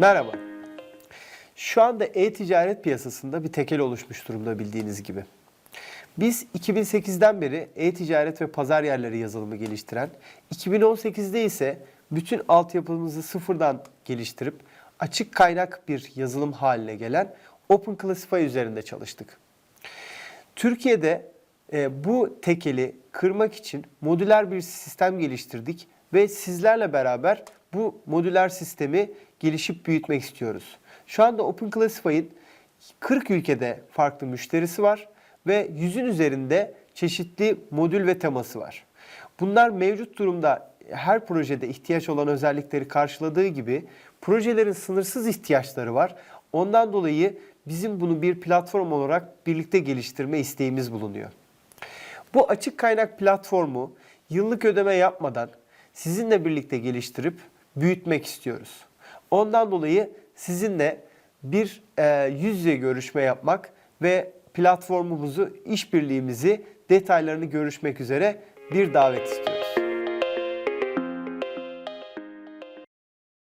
Merhaba. Şu anda e-ticaret piyasasında bir tekel oluşmuş durumda bildiğiniz gibi. Biz 2008'den beri e-ticaret ve pazar yerleri yazılımı geliştiren, 2018'de ise bütün altyapımızı sıfırdan geliştirip açık kaynak bir yazılım haline gelen Open Classify üzerinde çalıştık. Türkiye'de e, bu tekeli kırmak için modüler bir sistem geliştirdik ve sizlerle beraber bu modüler sistemi gelişip büyütmek istiyoruz. Şu anda Open Classify'in 40 ülkede farklı müşterisi var ve 100'ün üzerinde çeşitli modül ve teması var. Bunlar mevcut durumda her projede ihtiyaç olan özellikleri karşıladığı gibi projelerin sınırsız ihtiyaçları var. Ondan dolayı bizim bunu bir platform olarak birlikte geliştirme isteğimiz bulunuyor. Bu açık kaynak platformu yıllık ödeme yapmadan sizinle birlikte geliştirip büyütmek istiyoruz. Ondan dolayı sizinle bir e, yüz yüze görüşme yapmak ve platformumuzu, işbirliğimizi, detaylarını görüşmek üzere bir davet istiyoruz.